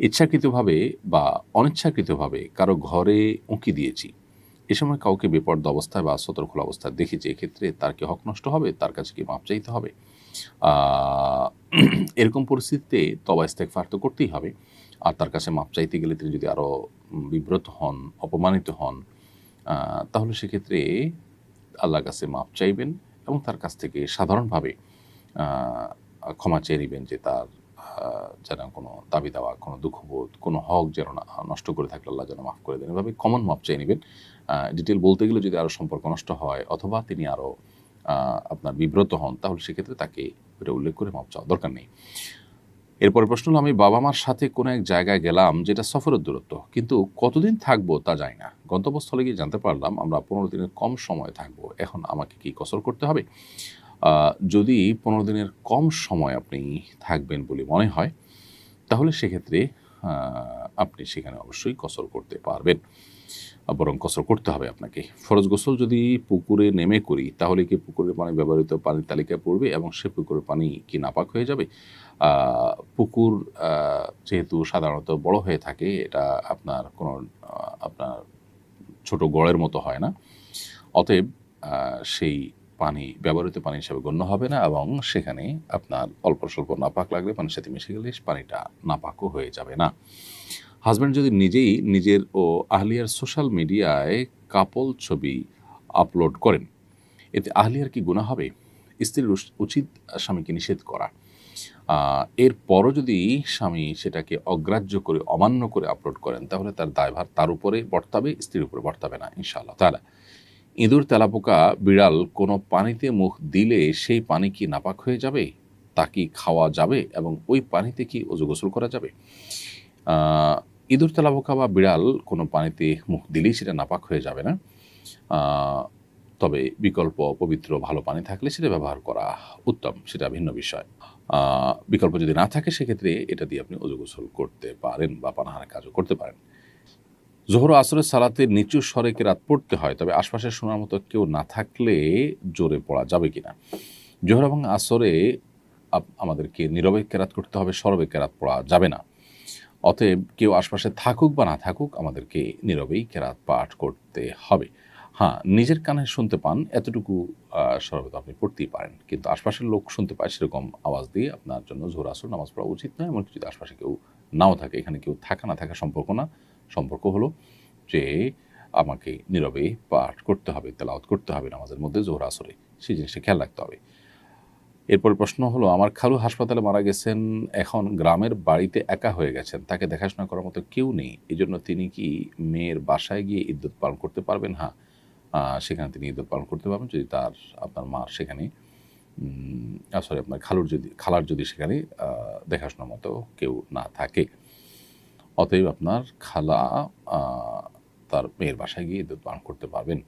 ইচ্ছাকৃতভাবে বা অনিচ্ছাকৃতভাবে কারও ঘরে উঁকি দিয়েছি। এ সময় কাউকে বেপর্দ অবস্থায় বা সতর্ক অবস্থায় দেখেছি, এক্ষেত্রে তার কি হক নষ্ট হবে? তার কাছে কি মাপ চাইতে হবে? এরকম পরিস্থিতিতে তবা ইস্তেকফার তো করতেই হবে। আর তার কাছে মাপ চাইতে গেলে তিনি যদি আরও বিব্রত হন, অপমানিত হন তাহলে সেক্ষেত্রে আল্লাহর কাছে মাপ চাইবেন এবং তার কাছ থেকে সাধারণভাবে ক্ষমা চেয়ে নেবেন যে তার যেন কোনো দাবি দেওয়া, কোনো দুঃখবোধ কোনো হক যেন নষ্ট করে থাকলে আল্লাহ যেন মাফ করে দেন। এভাবে কমন মাপ চেয়ে নেবেন। ডিটেল বলতে গেলে যদি আরও সম্পর্ক নষ্ট হয় অথবা তিনি আরও আপনার বিব্রত হন, তাহলে সেক্ষেত্রে তাকে এটা উল্লেখ করে মাপ চাওয়া দরকার নেই। এরপরে প্রশ্ন হলো, আমি বাবা মার সাথে কোনো এক জায়গায় গেলাম যেটা সফরের দূরত্ব, কিন্তু কতদিন থাকব তা যায় না। গন্তব্যস্থলে গিয়ে জানতে পারলাম, আমরা পনেরো দিনের কম সময় থাকব, এখন আমাকে কি কসর করতে হবে? যদি পনেরো দিনের কম সময় আপনি থাকবেন বলে মনে হয়, তাহলে সেক্ষেত্রে আপনি সেখানে অবশ্যই কসর করতে পারবেন। বরং কসর করতে হবে আপনাকে। ফরজ গোসল যদি পুকুরে নেমে করি, তাহলে কি পুকুরের পানি ব্যবহৃত পানির তালিকায় পড়বে এবং সে পুকুরের পানি কি নাপাক হয়ে যাবে? পুকুর যেহেতু সাধারণত বড় হয়ে থাকে, এটা আপনার কোনো আপনার ছোট গড়ের মতো হয় না। অতএব সেই পানি, ব্যবহৃত পানি হিসাবে গণ্য হবে না এবং সেখানে আপনার অল্প স্বল্প নাপাক লাগলে পানির সাথে মিশে গেলে পানিটা নাপাকও হয়ে যাবে না। হাজব্যান্ড যদি নিজেই নিজের ও আহলিয়ার সোশ্যাল মিডিয়ায় কাপল ছবি আপলোড করেন, এতে আহলিয়ার কি গুণা হবে? স্ত্রীর উচিত স্বামীকে নিষেধ করা। এরপরও যদি স্বামী সেটাকে অগ্রাহ্য করে, অমান্য করে আপলোড করেন, তাহলে তার দায়ভার তার উপরে বর্তাবে, স্ত্রীর উপরে বর্তাবে না, ইনশাআল্লাহ। তাহলে ইঁদুর, তেলাপোকা, বিড়াল কোনো পানিতে মুখ দিলে সেই পানি কি নাপাক হয়ে যাবে? তা কি খাওয়া যাবে এবং ওই পানিতে কি অজু গোসল করা যাবে? ইঁদুর, তেলাপোকা বা বিড়াল কোনো পানিতে মুখ দিলেই সেটা নাপাক হয়ে যাবে না। তবে বিকল্প পবিত্র ভালো পানি থাকলে সেটা ব্যবহার করা উত্তম, সেটা ভিন্ন বিষয়। বিকল্প যদি না থাকে, সেক্ষেত্রে এটা দিয়ে আপনি অজু গোসল করতে পারেন বা পানাহার কাজও করতে পারেন। জোহর আসরের সালাতে নিচু স্বরে কেরাত পড়তে হয় তবে আশপাশে শোনার মতো কেউ না থাকলে জোরে পড়া যাবে কিনা? জোহর এবং আসরে আমাদেরকে নীরবে কেরাত করতে হবে সরবে কেরাত পড়া যাবে না। অতএব কেউ আশপাশে থাকুক বা না থাকুক আমাদেরকে নীরবেই কেরাত পাঠ করতে হবে। হ্যাঁ নিজের কানে শুনতে পান এতটুকু আহ, সরবে তো আপনি পড়তেই পারেন। কিন্তু আশপাশের লোক শুনতে পায় সেরকম আওয়াজ দিয়ে আপনার জন্য জোর আসর নামাজ পড়া উচিত নয় এমনকি যদি আশপাশে কেউ নাও থাকে এখানে কেউ থাকা না থাকা সম্পর্ক না সম্পর্ক হলো যে আমাকে নীরবে পাঠ করতে হবে, তেলাওয়াত করতে হবে নামাজের মধ্যে, জোহর, আসরে। সেই জিনিসটা খেয়াল রাখতে হবে। এরপর প্রশ্ন হলো, আমার খালু হাসপাতালে মারা গেছেন, এখন গ্রামের বাড়িতে একা হয়ে গেছেন, তাকে দেখাশোনা করার মতো কেউ নেই। এই জন্য তিনি কি মেয়ের বাসায় গিয়ে ইদ্যুৎ পালন করতে পারবেন? হ্যাঁ সেখানে তিনি ইদ্যুৎ পালন করতে পারবেন। যদি তার, আপনার মার সেখানে সরি আপনার খালুর যদি, খালার যদি সেখানে দেখাশোনার মতো কেউ না থাকে। অতএব আপনার খালা তার মেয়ের বাসায় গিয়ে দুধ পান করতে পারবেন।